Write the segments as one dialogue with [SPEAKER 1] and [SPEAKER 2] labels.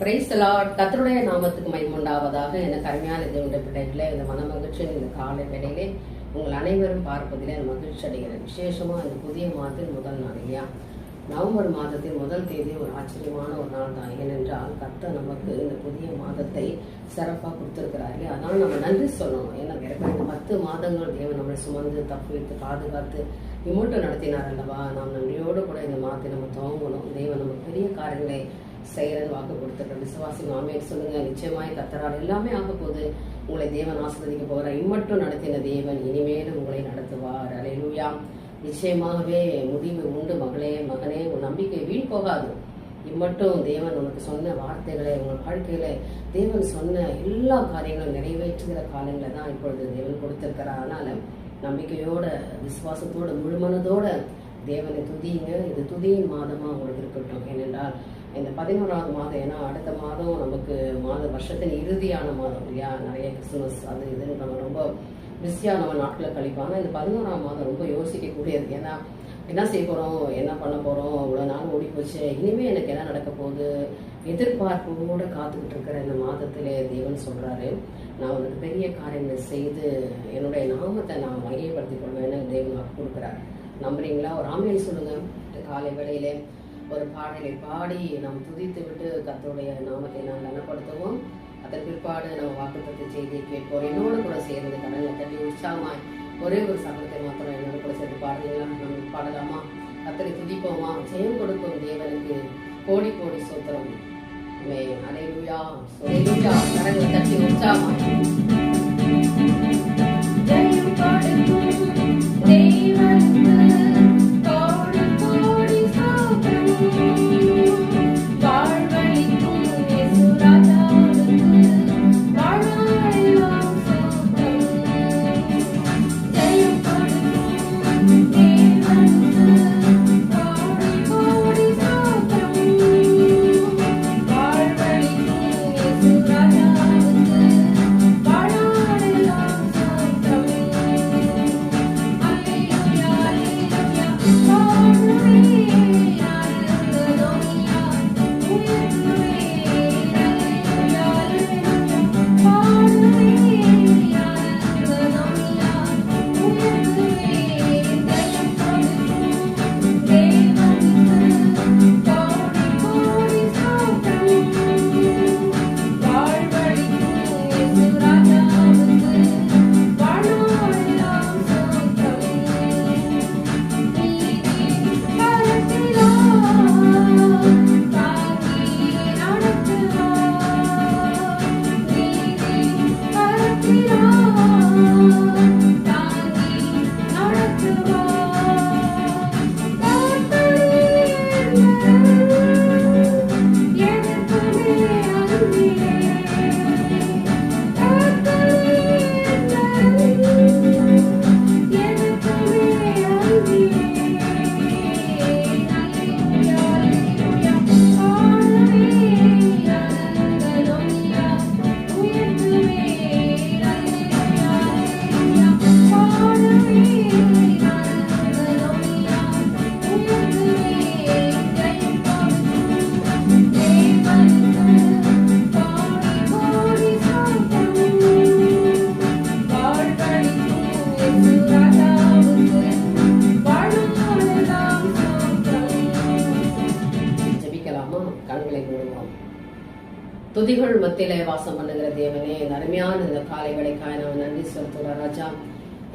[SPEAKER 1] Price Lord கத்தருடைய நாமத்துக்கு மைமுண்டாவதாக எனக்கு அருமையான தேவனுடைய பிள்ளைகளே இந்த மன இந்த காலை வேளையிலே உங்கள் அனைவரும் பார்ப்பதிலே மகிழ்ச்சி அடைகிறேன் விசேஷமாக இந்த புதிய மாதத்தில் முதல் நாள் இல்லையா? நவம்பர் மாதத்தின் முதல் தேதி ஒரு ஆச்சரியமான ஒரு நாள் தான். ஏனென்றால் கர்த்தர் நமக்கு இந்த புதிய மாதத்தை சிறப்பாக கொடுத்துருக்கிறார் இல்லையா? அதனால் நம்ம நன்றி சொல்லணும். ஏன்னா இந்த பத்து மாதங்கள் தேவன் நம்மளை சுமந்து தப்பு வைத்து பாதுகாத்து இம்மூட்டம் நடத்தினார் அல்லவா? நாம் நன்றியோடு கூட இந்த மாதத்தை நம்ம துவங்கணும். தேவன் நமக்கு பெரிய காரியங்களை செய்யறது வாக்கு கொடுத்துருக்கோம் விசுவாசி மாமே சொல்லுங்க. நிச்சயமாய் கத்தரால் எல்லாமே ஆக போகுது உங்களை தேவன் ஆசிர்வதிக்க போகிறார் இம்மட்டும் நடத்தின தேவன் இனிமேலும் உங்களை நடத்துவார். அலையிலுயா நிச்சயமாகவே முடிவு உண்டு மகளே மகனே உன் நம்பிக்கை வீண் போகாது. இம்மட்டும் தேவன் உனக்கு சொன்ன வார்த்தைகளை உங்கள் வாழ்க்கையில தேவன் சொன்ன எல்லா காரியங்களும் நிறைவேற்றுகிற காலங்களில் தான் இப்பொழுது தேவன் கொடுத்திருக்கிறார். அதனால நம்பிக்கையோட விசுவாசத்தோட முழுமனதோட தேவனை துதியுங்க. இது துதியின் மாதமாக உங்களுக்கு இருக்கட்டும். ஏனென்றால் இந்த பதினோராவது மாதம் ஏன்னா அடுத்த மாதம் நமக்கு மாத வருஷத்தின் இறுதியான மாதம் இல்லையா? நிறைய கிறிஸ்துமஸ் அது இதுன்னு நம்ம ரொம்ப பிஸியாக நம்ம நாட்களை கழிப்போம். ஆனால் இந்த பதினோராம் மாதம் ரொம்ப யோசிக்கக்கூடியது. ஏன்னா என்ன செய்ய போகிறோம் என்ன பண்ண போகிறோம் இவ்வளோ நாள் ஓடி போச்சு இனிமேல் எனக்கு என்ன நடக்க போகுது? எதிர்பார்ப்போடு காத்துக்கிட்டு இருக்கிற இந்த மாதத்திலே தேவன் சொல்கிறாரு நான் உனக்கு பெரிய காரியங்களை செய்து என்னுடைய நாமத்தை நான் மையப்படுத்திக் கொள்வேன்னு தேவன் கொடுக்குறாரு. நம்புறீங்களா? ஒரு ஆமையன் சொல்லுங்க காலை வேளையிலே ஒரு பாடலை பாடி நாம் துதித்து விட்டு கத்தோடைய நாமத்தை நாம் கனப்படுத்துவோம் அதன் பிற்பாடு நம்ம வாக்குத்தத்தை செய்தி கேட்போம். என்னோட கூட சேர்ந்து கடலை தட்டி உற்சாகமாய் ஒரே ஒரு சகலத்தை மாத்திரம் என்னோட கூட சேர்ந்து பாடுங்களா நம்ம பாடலாமா? கத்தரை துதிப்போமா? ஜெயம் கொடுக்கும் தேவனுக்கு கோடி கோடி சூத்திரம். அலையா அலையா கடலை தட்டி உற்சாகமாய்.
[SPEAKER 2] ஜெயம் கொடுக்கும் தேவனுக்கு
[SPEAKER 1] துதிகள் மத்தியிலே வாசம் பண்ணுகிற தேவனே இந்த அருமையான இந்த காலை வேலைக்காக நான் நன்றி செலுத்துகிற ராஜா.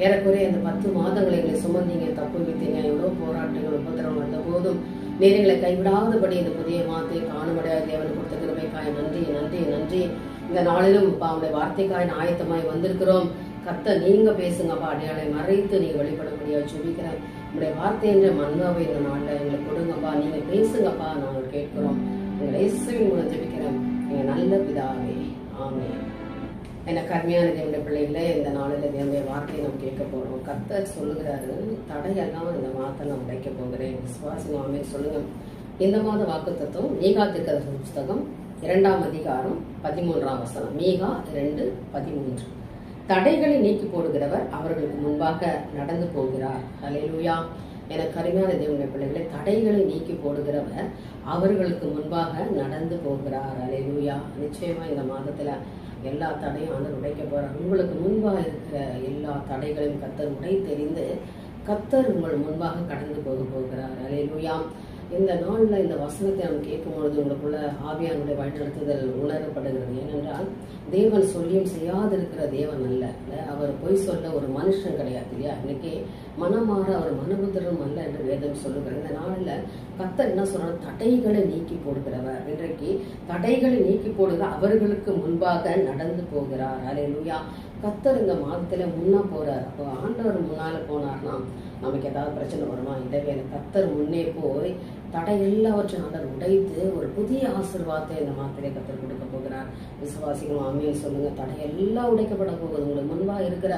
[SPEAKER 1] ஏறக்குறைய இந்த பத்து மாதங்களை எங்களை சுமந்தீங்க தப்பு வைத்தீங்க எவ்வளோ போராட்டங்கள் உபத்திரம் வந்த போதும் நேரங்களை கைவிடாதபடி இந்த புதிய மாத்தை காணும்படியாக தேவன் கொடுத்த கிருமைக்காய் நன்றி நன்றி நன்றி. இந்த நாளிலும் அப்பா உடைய வார்த்தைக்காய் ஆயத்தமாய் வந்திருக்கிறோம். கத்த நீங்க பேசுங்கப்பா அடையாளை மறைத்து நீங்க வெளிப்படக்கூடிய ஜெபிக்கிறேன் உங்களுடைய வார்த்தை என்ற மன்னாவை இந்த நாளில் எங்களுக்கு கொடுங்கப்பா நீங்க பேசுங்கப்பா நாங்கள் கேட்கிறோம். உங்களை இயேசுவின் மூலம் ஜெபிக்க நல்ல பிதாவே ஆமே எனக்கு கர்மையான தேவனுடைய பிள்ளைகளே இந்த நாளில் தேவனுடைய வார்த்தையை நம்ம கேட்க போகிறோம் கர்த்தர் சொல்லுகிறாரு தடையெல்லாம் இந்த வார்த்தை நான் உடைக்க போகிறேன். விசுவாசி ஆமே சொல்லுங்க. இந்த மாத வாக்கு தத்துவம் மீகா திருக்கதர்சன புஸ்தகம் இரண்டாம் அதிகாரம் பதிமூன்றாம் வசனம். மீகா ரெண்டு பதிமூன்று. தடைகளை நீக்கி போடுகிறவர் அவர்களுக்கு முன்பாக நடந்து போகிறார். ஹalleluya. எனக்கு அருமையான தேவனுடைய பிள்ளைகளை தடைகளை நீக்கி போடுகிறவர் அவர்களுக்கு முன்பாக நடந்து போகிறார். அலையூயா நிச்சயமா இந்த மாதத்துல எல்லா தடையும் ஆண்டவர் உடைக்க போறார். உங்களுக்கு முன்பாக இருக்கிற எல்லா தடைகளையும் கத்தர் உடை தெரிந்து கத்தர் உங்கள் முன்பாக கடந்து போக போகிறார். அலையூயாம் இந்த நாளில் இந்த வசனத்தை நாம் கேட்கும் பொழுது உங்களுக்குள்ள ஆவியானுடைய வழிநடத்துதல் உணரப்படுகிறது. ஏனென்றால் தேவன் சொல்லியும் செய்யாதிருக்கிற தேவன் அல்ல. அவர் பொய் சொல்ல ஒரு மனுஷன் கிடையாது இல்லையா? இன்னைக்கு மனமாற அவர் மனபுத்திரம் அல்ல என்று வேதம் சொல்லுகிறார் இந்த நாளில் கத்தர் என்ன சொல்றாரு? தடைகளை நீக்கி போடுகிறவர். இன்றைக்கு தடைகளை நீக்கி போடுகிற அவர்களுக்கு முன்பாக நடந்து போகிறார். அலையிலுயா கத்தர் இந்த மாதத்துல முன்னா போறார். அப்போ ஆண்டவர் முன்னால போனார்னா நமக்கு ஏதாவது பிரச்சனை வருமா? இடவே கத்தர் முன்னே போய் தடை எல்லாவற்றையும் ஆண்டவர் உடைத்து ஒரு புதிய ஆசிர்வாதத்தை இந்த மாத்திரை கத்தர் கொடுக்க போகிறார். விசுவாசிகள் ஆமையை சொல்லுங்க தடை எல்லாம் உடைக்கப்பட போகுது. உங்களுக்கு முன்பா இருக்கிற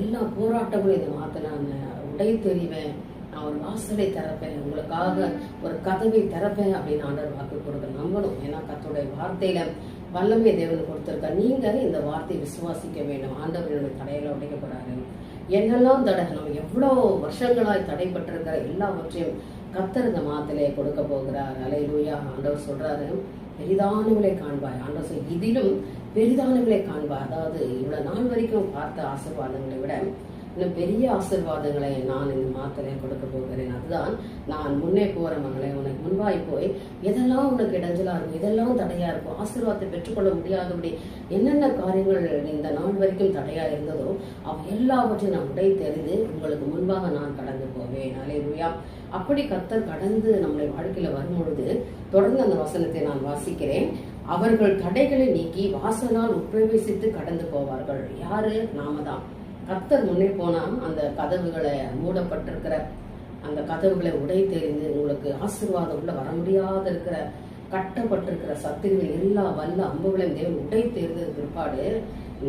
[SPEAKER 1] எல்லா போராட்டங்களும் இந்த மாதத்துல நான் உடை தெரிவேன் நான் ஒரு வாசலை திறப்பேன். உங்களுக்காக ஒரு கதவை திறப்பேன் அப்படின்னு ஆண்டர் வாக்கு கொடுக்க நம்பணும் ஏன்னா கத்தோடைய வார்த்தையில வல்லமை தேவன் கொடுத்துருக்க நீங்க இந்த வார்த்தையை விசுவாசிக்க வேண்டும். ஆண்டவர்களுடைய என்னுடைய தடையில உடைக்க என்னெல்லாம் தடை நம்ம எவ்வளோ வருஷங்களாய் தடைப்பட்டிருக்கிற எல்லாவற்றையும் கத்தர் இந்த மாத்திலே கொடுக்க போகிறார். அலையிலூயா ஆண்டவர் சொல்றாரு பெரிதானவளை காண்பாய். ஆண்டவர் சொல் இதிலும் பெரிதானவளை காண்பாய். அதாவது இவ்வளவு நாள் வரைக்கும் பார்த்த ஆசீர்வாதங்களை விட இன்னும் பெரிய ஆசீர்வாதங்களை நான் இந்த மாத்திரையை கொடுக்க போகிறேன். அதுதான் நான் முன்னே போற மகளே உனக்கு முன்பாய் போய் எதெல்லாம் உனக்கு இடைஞ்சலா இருக்கும் இதெல்லாம் தடையா இருக்கும் ஆசீர்வாதத்தை பெற்றுக்கொள்ள முடியாதபடி என்னென்ன காரியங்கள் இந்த நாள் வரைக்கும் தடையா இருந்ததோ அவ எல்லாவற்றையும் நான் உடை தெரிந்து உங்களுக்கு முன்பாக நான் கடந்து போவேன். அலையா அப்படி கத்தர் கடந்து நம்முடைய வாழ்க்கையில வரும் பொழுது தொடர்ந்து அந்த வசனத்தை நான் வாசிக்கிறேன். அவர்கள் தடைகளை நீக்கி வாசலால் உட்பிரவேசித்து கடந்து போவார்கள். யாரு? நாம தான் கத்தர் முன்னே போனா அந்த கதவுகளை மூடப்பட்டிருக்கிற அந்த கதவுகளை உடை தெரிந்து உங்களுக்கு ஆசீர்வாதம் உள்ள வர முடியாத இருக்கிற கட்டப்பட்டிருக்கிற சத்துருவின் எல்லா வல்ல அம்புகளையும் தேவன் உடை தேர்ந்தது பிற்பாடு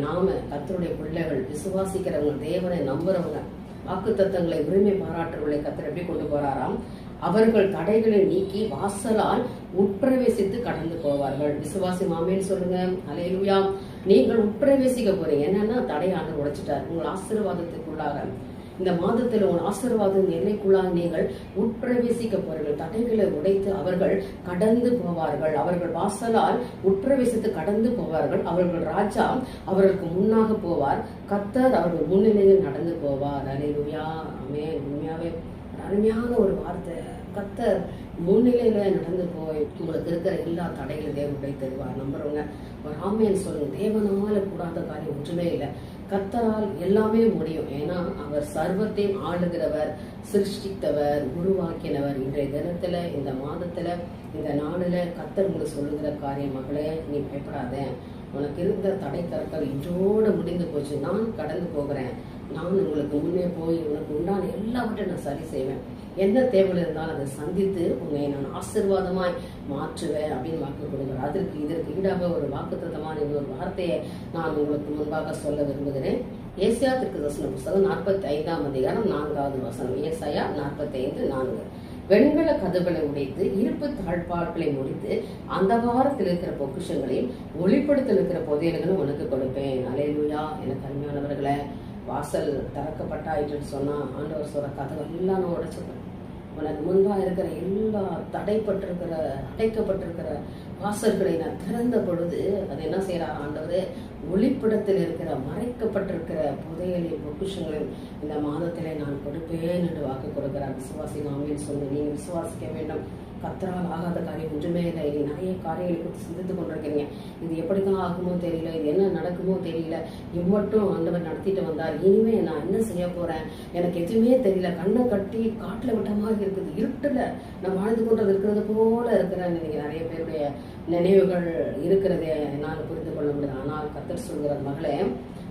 [SPEAKER 1] நாம கத்தருடைய பிள்ளைகள் விசுவாசிக்கிறவங்க தேவனை நம்புறவங்க வாக்கு தத்தங்களை உரிமை பாராட்டுகளை கத்தர் எப்படி கொண்டு போறாராம்? அவர்கள் தடைகளை நீக்கி வாசலால் உட்பிரவேசித்து கடந்து போவார்கள். விசுவாசி மாமேன்னு சொல்லுங்க. அலையிலுயா நீங்கள் உட்பிரவேசிக்க போறீங்க. என்னன்னா தடையான உடைச்சிட்டார். உங்கள் ஆசீர்வாதத்துக்குள்ளாக இந்த மாதத்தில் உன் ஆசிர்வாதம் எல்லைக்குள்ளாக நீங்கள் உட்பிரவேசிக்க தடைகளை உடைத்து அவர்கள் கடந்து போவார்கள். அவர்கள் வாசலால் உட்பிரவேசித்து கடந்து போவார்கள். அவர்கள் ராஜா அவர்களுக்கு முன்னாக போவார். கத்தர் அவர்கள் முன்னிலையில் நடந்து போவார். அலையிலுயா. அமே உண்மையாவே அருமையான ஒரு வார்த்தை. கத்தர் முன்னிலையில நடந்து போய் உங்களுக்கு இருக்கிற எல்லா தடைகளும் தேவனுடைய தருவார். நம்புறவங்க ஒரு ஆமையன் சொல்லுங்க. தேவனால கூடாத காரியம் ஒன்றுமே இல்லை. கத்தரால் எல்லாமே முடியும். ஏன்னா அவர் சர்வத்தையும் ஆளுகிறவர் சிருஷ்டித்தவர் உருவாக்கினவர். இன்றைய தினத்துல இந்த மாதத்துல இந்த நாளில் கத்தர் உங்களுக்கு சொல்லுகிற காரியம் மகளே நீ பயப்படாத. உனக்கு இருந்த தடை கற்கள் இன்றோடு முடிந்து போச்சு. நான் கடந்து போகிறேன். நான் உங்களுக்கு முன்னே போய் உனக்கு உண்டான எல்லாவற்றையும் நான் சரி செய்வேன். என்ன தேவை இருந்தாலும் அதை சந்தித்து உன்னை நான் ஆசீர்வாதமாய் மாற்றுவேன் அப்படின்னு வாக்கு கொடுக்குறேன் அதற்கு இதற்கு ஈடாக ஒரு வாக்குத்தமான ஒரு வார்த்தையை நான் உங்களுக்கு முன்பாக சொல்ல விரும்புகிறேன். ஏசியா திருக்கு தரிசன புஸ்தகம் நாற்பத்தி ஐந்தாம் அதிகாரம் நான்காவது வசனம். ஏசாயா நாற்பத்தி ஐந்து நான்கு. வெண்கல கதவுகளை உடைத்து இருப்பு தாழ்பாட்களை முடித்து அந்த வாரத்தில் இருக்கிற பொக்கிஷங்களையும் ஒளிப்படுத்தல் இருக்கிற புதையல்களும் உனக்கு கொடுப்பேன். அலையிலுயா. எனக்கு அருமையானவர்களை வாசல் திறக்கப்பட்டாயிட்டுன்னு சொன்னால் ஆண்டவர் சொல்ற கதவை எல்லாம் நான் உடைச்சிப்பேன் உனக்கு முன்பாக இருக்கிற எல்லா தடைப்பட்டிருக்கிற அடைக்கப்பட்டிருக்கிற வாசல்களை நான் திறந்த பொழுது அது என்ன செய்கிறார் ஆண்டவர்? ஒளிப்படத்தில் இருக்கிற மறைக்கப்பட்டிருக்கிற புதையலின் பொக்கிஷங்களையும் இந்த மாதத்திலே நான் கொடுப்பேன் என்று வாக்கு கொடுக்கிறார். விசுவாசி நாமின்னு சொல்லி நீங்கள் விசுவாசிக்க வேண்டும். கத்தரால் ஆகாத காரியம் ஒன்றுமே இல்லை. நீ நிறைய காரியங்களை குறித்து சிந்தித்து கொண்டிருக்கிறீங்க. இது எப்படிதான் ஆகுமோ தெரியல இது என்ன நடக்குமோ தெரியல. இம்மட்டும் ஆண்டவர் நடத்திட்டு வந்தார். இனிமே நான் என்ன செய்ய போறேன்? எனக்கு எதுவுமே தெரியல. கண்ணை கட்டி காட்டில் விட்ட மாதிரி இருக்குது. இருட்டுல நான் வாழ்ந்து கொண்டது இருக்கிறது போல இருக்கிறேன் நீங்க நிறைய பேருடைய நினைவுகள் இருக்கிறதே என்னால் புரிந்து கொள்ள முடியாது. ஆனால் கத்தர் சொல்கிற மகளே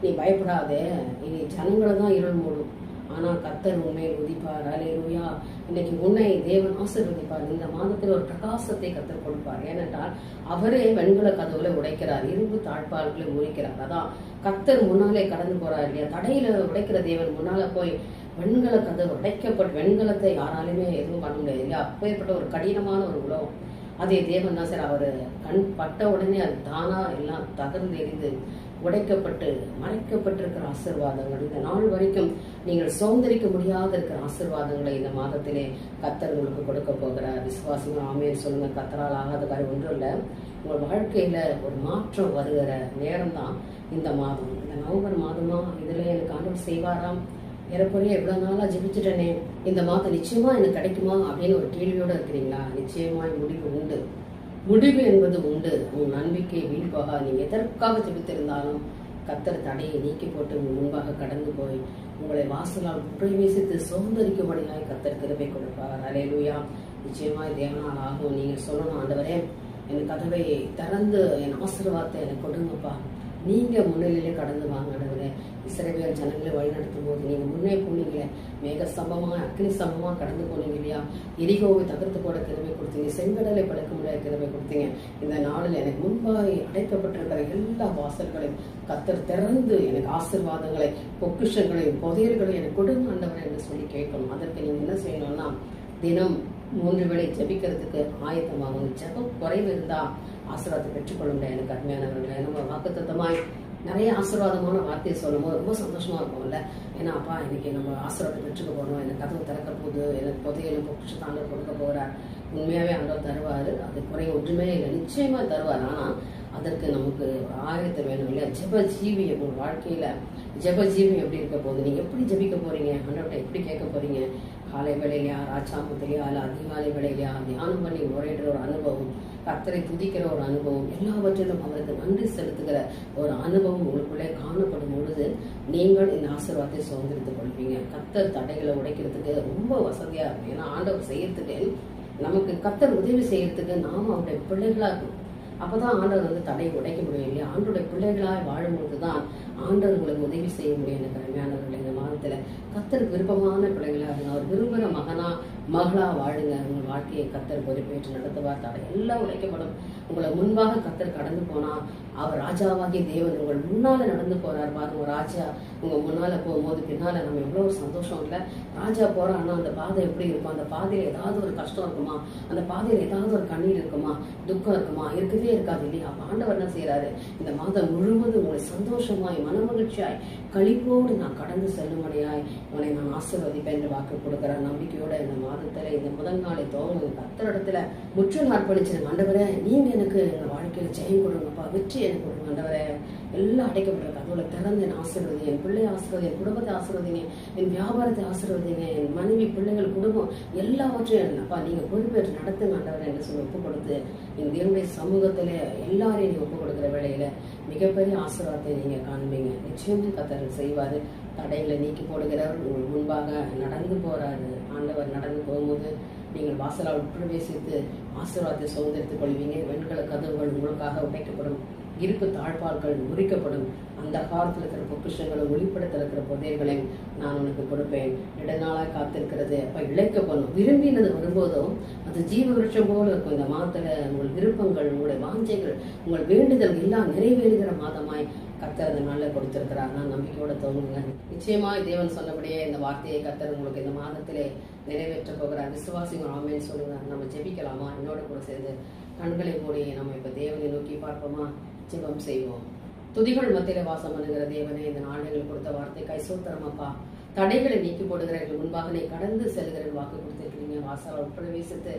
[SPEAKER 1] நீ பயப்படாதே. இனி ஜனங்களை தான் இருள் மூடும். ஆனா கத்தர் உண்மை உதிப்பார். அலையா இன்னைக்கு உன்னை தேவன் ஆசீர்வதிப்பார். இந்த மாதத்தில் ஒரு பிரகாசத்தை கத்தர் கொடுப்பார். ஏனென்றால் அவரே வெண்கல கதவுகளை உடைக்கிறார். இரும்பு தாழ்பால்களை முறிக்கிறார். அதான் கத்தர் முன்னாலே கடந்து போறார் இல்லையா? தடையில உடைக்கிற தேவன் முன்னால போய் வெண்கல கதவு உடைக்கப்பட்ட வெண்கலத்தை யாராலுமே எதுவும் பண்ண முடியாது இல்லையா? அப்பேற்பட்ட ஒரு கடினமான ஒரு உலகம். அதே தேவன் தான் சார் அவர் கண் பட்ட உடனே அது தானா எல்லாம் தகர்ந்து எரிந்து உடைக்கப்பட்டு மறைக்கப்பட்டிருக்கிற ஆசீர்வாதங்கள். இந்த நாள் வரைக்கும் நீங்கள் சோந்தரிக்க முடியாத இருக்கிற ஆசீர்வாதங்களை இந்த மாதத்திலே கத்தர் உங்களுக்கு கொடுக்க போகிறார். விசுவாசங்கள் ஆமையர் சொல்லுங்க கத்தரால் ஆகாத காரியம் ஒன்றும் இல்லை. உங்கள் வாழ்க்கையில ஒரு மாற்றம் வருகிற நேரம் தான் இந்த மாதம். இந்த நவம்பர் மாதமா இதுல எனக்கு ஆண்டவர் செய்வாராம். ஏறக்குறைய எவ்வளோ நாளாக ஜெபிச்சுட்டேனே. இந்த மாதம் நிச்சயமா எனக்கு கிடைக்குமா அப்படின்னு ஒரு கேள்வியோடு இருக்கிறீங்களா? நிச்சயமாய் முடிவு உண்டு. முடிவு என்பது உண்டு. உன் நம்பிக்கை வீண் போகா நீ எதற்காக ஜெபித்திருந்தாலும் கத்தர் தடையை நீக்கி போட்டு உன் முன்பாக கடந்து போய் உங்களை வாசலால் பிரவேசித்து சுதந்திரிக்கும்படியாய் கத்தர் கிருபை கொடுப்பார். அலையலூயா நிச்சயமாய் தேவனால் ஆகும். நீங்கள் சொல்லணும் ஆண்டவரே என் கதவை திறந்து என் ஆசீர்வாதத்தை எனக்கு கொடுங்கப்பா. நீங்கள் முன்னிலையில் கடந்து வாங்க ஆண்டவரே ஜனங்களை வழிநடத்தும் போது நீங்கள் முன்னே போனீங்களே. மேக சம்பவமாக அக்னி சம்பமா கடந்து போனீங்க இல்லையா? எரிகோவை தகர்த்து போட திறமை கொடுத்தீங்க. செங்கடலை பழக்க முடியாத திறமை கொடுத்தீங்க. இந்த நாளில் எனக்கு முன்பாக அடைக்கப்பட்டிருக்கிற எல்லா வாசல்களையும் கத்தர் திறந்து எனக்கு ஆசிர்வாதங்களை பொக்கிஷங்களையும் புதையல்களையும் எனக்கு கொடுங்க ஆண்டவர் என்று சொல்லி கேட்கணும். அதற்கு நீங்கள் என்ன செய்யணும்னா தினம் மூன்று வேளை ஜெபிக்கிறதுக்கு ஆயத்தமாகும் ஜெபம் குறைவு இருந்தா ஆசீர்வாதத்தை பெற்றுக்கொள்ள முடியாது எனக்கு அருமையானவர்களே நம்ம வாக்குத்தத்தமாய் நிறைய ஆசீர்வாதமான வார்த்தையை சொல்லும் போது ரொம்ப சந்தோஷமா இருக்கும்ல. ஏன்னா அப்பா இன்னைக்கு நம்ம ஆசீர்வாதத்தை பெற்றுக்க போறோம். எனக்கு கதவு திறக்க போகுது. எனக்கு புதையலும் பொக்கிஷத்தை ஆண்டவர் கொடுக்க போறார் உண்மையாவே ஆண்டவர் தருவாரு. அது குறை ஒன்றுமே இல்லை. நிச்சயமா தருவார். ஆனா அதற்கு நமக்கு ஆயத்தை வேணும் இல்லையா? ஜெப ஜீவி உங்க வாழ்க்கையில ஜப ஜீவி எப்படி இருக்க போகுது? நீங்க எப்படி ஜெபிக்க போறீங்க? ஆண்டவர்கிட்ட எப்படி கேட்க போறீங்க? காலை வேலையிலையா ராஜாமத்திலையா இல்ல அதிகாலை வேலையிலையா தியானம் பண்ணி உரையிடுற ஒரு அனுபவம் கத்தரை துதிக்கிற ஒரு அனுபவம் எல்லாவற்றிலும் அவருக்கு நன்றி செலுத்துகிற ஒரு அனுபவம் உங்களுக்குள்ளே காணப்படும் பொழுது நீங்கள் இந்த ஆசீர்வாதத்தை சுதந்திரத்துக் கொள்வீங்க. கத்தர் தடைகளை உடைக்கிறதுக்கு ரொம்ப வசதியா இருக்கும். ஏன்னா ஆண்டவர் செய்யறதுக்கு நமக்கு கத்தர் உதவி செய்யறதுக்கு நாம அவருடைய பிள்ளைகளா இருக்கணும். அப்பதான் ஆண்டவர் வந்து தடையை உடைக்க முடியும் இல்லையா? ஆண்டோடைய பிள்ளைகளாய் வாழும்போது தான் ஆண்டவர் உங்களுக்கு உதவி செய்ய முடியும் எனக்கு அருமையான இந்த கத்தருக்கு விருப்பமான பிள்ளைங்களாக இருங்க அவர் விரும்புகிற மகனா மகளா வாழுங்க உங்கள் வாழ்க்கையை கத்தர் பொறுப்பேற்று நடத்துவார் தடை எல்லாம் உழைக்கப்படும் உங்களை முன்பாக கத்தர் கடந்து போனா அவர் ராஜாவாகிய தேவன் உங்கள் முன்னால நடந்து போகிறார் பாருங்க. ராஜா உங்க முன்னால போகும்போது பின்னால நம்ம எவ்வளவு சந்தோஷம் இல்லை? ராஜா போறான்னா அந்த பாதை எப்படி இருக்கும்? அந்த பாதையில ஏதாவது ஒரு கஷ்டம் இருக்குமா? அந்த பாதையில ஏதாவது ஒரு கண்ணீர் இருக்குமா? துக்கம் இருக்குமா? இருக்கவே இருக்காது இல்லையா? அப்ப ஆண்டவர் என்ன செய்கிறாரு இந்த மாதம் முழுவதும் உங்களை சந்தோஷமாய் மனமகிழ்ச்சியாய் கழிப்போடு நான் கடந்து செல்லும்படியாய் உன்னை நான் ஆசிர்வதிப்பேன் என்று வாக்கு கொடுக்குற நம்பிக்கையோட இந்த மாதத்துல இந்த முதல் நாளை துவங்க கத்தரிடத்துல முற்றிலும் அர்ப்பணிச்சிருங்க ஆண்டவரே நீங்க எனக்கு எங்க வாழ்க்கையில ஜெயம் கொடுங்கப்பா. வெற்றி எனக்கு கொடுங்க ஆண்டவரே. எல்லாம் அடைக்கப்பட்ட அதோட திறந்து என் ஆசீர்வதி என் பிள்ளை ஆசீர்வதி என் குடும்பத்தை ஆசீர்வதிங்க என் வியாபாரத்தை ஆசீர்வதிங்க என் மனைவி பிள்ளைகள் குடும்பம் எல்லாவற்றையும் அப்பா நீங்க பொறுப்பேற்று நடத்துங்க ஆண்டவரே என்று சொல்லி ஒப்பு கொடுத்து எங்க தேவனுடைய சமூகத்துல எல்லாரையும் நீங்க ஒப்பு கொடுக்குற வேளையில மிகப்பெரிய ஆசீர்வாதத்தை நீங்க காண்பீங்க. நிச்சயம் கத்தர் செய்வாரு. தடைகளை நீக்கி போடுகிறவர் முன்பாக நடந்து போறாரு. ஆண்டவர் நடந்து போகும்போது நீங்கள் வாசலால் உட்பிரவேசித்து ஆசீர்வாதத்தை சுதந்திரத்துக் கொள்வீங்க. வெண்கல கதவுகள் உங்களுக்காக உடைக்கப்படும். இருப்பு தாழ்பால்கள் முறிக்கப்படும். அந்த காலத்தில் இருக்கிற பொக்கிஷங்களை ஒளிப்படுத்த இருக்கிற புதையர்களையும் நான் உனக்கு கொடுப்பேன். நெடுநாளாய் காத்திருக்கிறது. அப்ப இழைக்கப்படும் விரும்பினது வரும்போதும் அது ஜீவ விருட்சம் போல இருக்கும். இந்த மாதத்துல உங்கள் விருப்பங்கள் உங்களுடைய வாஞ்சைகள் உங்கள் வேண்டுதல் எல்லாம் நிறைவேறுகிற மாதமாய் கத்தர் அந்த நாளில் கொடுத்திருக்கிறார். நான் நம்பிக்கையோட தோணுங்க நிச்சயமா தேவன் சொன்னபடியே இந்த வார்த்தையை கத்தர் உங்களுக்கு இந்த மாதத்திலே நிறைவேற்ற போகிறார். விசுவாசிங்க ஆமேன்னு சொல்லுங்க நம்ம ஜெபிக்கலாமா? என்னோட கூட சேர்ந்து கண்களை மூடி நம்ம இப்ப தேவனை நோக்கி பார்ப்போமா? ஜெபம் செய்வோம். துதிகள் மத்தியில வாசம் பண்ணுகிற தேவனே இந்த நாடுகள் கொடுத்த வார்த்தை கைசோத்தரம் அப்பா தடைகளை நீக்கி போடுகிறவர்கள் முன்பாக நீ கடந்து செல்கிற வாக்கு கொடுத்திருக்கிறீங்க. வாசல் உட்பிரவேசித்து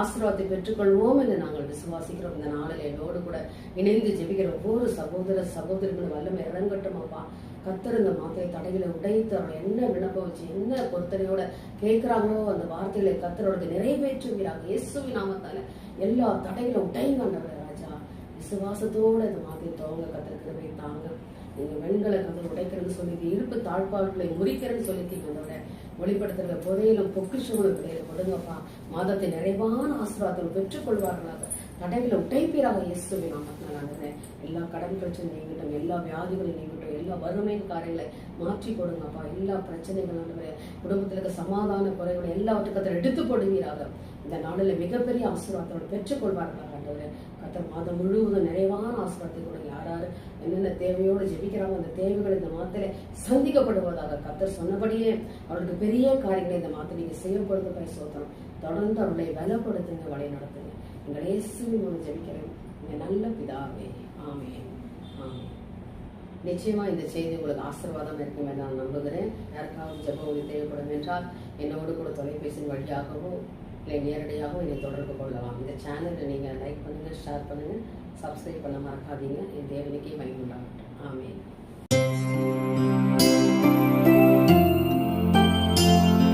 [SPEAKER 1] ஆசீர்வாதத்தை பெற்றுக்கொள்வோம் என்று நாங்கள் விசுவாசிக்கிறோம். இந்த நாளில் என்னோடு கூட இணைந்து ஜெபிக்கிற ஒவ்வொரு சகோதர சகோதரிகளும் வல்லமை இறங்கட்டும் அப்பா கத்திருந்த மாத்திரை தடைகளை உடைத்து அவர் என்ன விண்ணப்பம் வச்சு என்ன பொறுத்தனையோட கேட்கிறாங்களோ அந்த வார்த்தைகளை கத்தரோட நிறைவேற்றுகிறாங்க இயேசுவின் நாமத்தால எல்லா தடைகளை உடைங்க விசுவாசத்தோட இந்த வார்த்தையை துவங்க கத்தர் தாங்க. நீங்க வெண்களை கதவு உடைக்கிறேன்னு சொல்லி இருப்பு தாழ்பாடுகளை முறிக்கிறேன்னு சொல்லிட்டீங்க அதோட வெளிப்படுத்துகிற புதையிலும் பொக்கிஷங்களும் கிடையாது கொடுங்கப்பா. மாதத்தை நிறைவான ஆசீர்வாதம் பெற்றுக்கொள்வார்களாக. கடைகளை உடைப்பீராக இயேசுவின் நாமத்தினால் நடந்தேன் எல்லா கடன் பிரச்சனை நீங்கட்டும் எல்லா வியாதிகளும் நீங்கட்டும் எல்லா வறுமையின் காரியங்களை மாற்றி கொடுங்கப்பா. எல்லா பிரச்சனைகளும் ஆண்டவரே குடும்பத்தில் இருக்க சமாதான குறைகளை எல்லாவற்றுக்கும் அதை எடுத்து போடுவீராக. இந்த நாளில் மிகப்பெரிய ஆசீர்வாதத்தோடு பெற்றுக்கொள்வார்கள் ஆண்டவரே கத்தர் மாதம் முழுவதும் நிறைவான ஆசீர்வாதத்தை கொடுங்க யார் யார் என்னென்ன தேவையோடு ஜெபிக்கிறாங்க அந்த தேவைகள் இந்த மாத்திரை சந்திக்கப்படுவதாக கத்தர் சொன்னபடியே அவர்களுக்கு பெரிய காரியங்களை இந்த மாதத்தை நீங்க செய்யப்படுத்த பரிசோத்தனம் தொடர்ந்து அவர்களை பலப்படுத்துங்க வழி நடத்துங்க. எங்கள் இயேசுவின் மூலம் ஜெபிக்கிறேன். எங்கள் நல்ல பிதாவே ஆமே ஆமே நிச்சயமா இந்த செய்தி உங்களுக்கு ஆசீர்வாதம் இருக்கும் என்று நான் நம்புகிறேன். யாருக்காவது ஜெப உதவி தேவைப்படும் என்றால் என்னோடு கூட தொலைபேசியின் வழியாகவோ இல்லை நேரடியாகவும் என்னை தொடர்பு கொள்ளலாம். இந்த சேனலை நீங்கள் லைக் பண்ணுங்கள் ஷேர் பண்ணுங்கள் சப்ஸ்கிரைப் பண்ண மறக்காதீங்க. என் தேவனுக்கே மகிழ்ந்தாகட்டும் ஆமே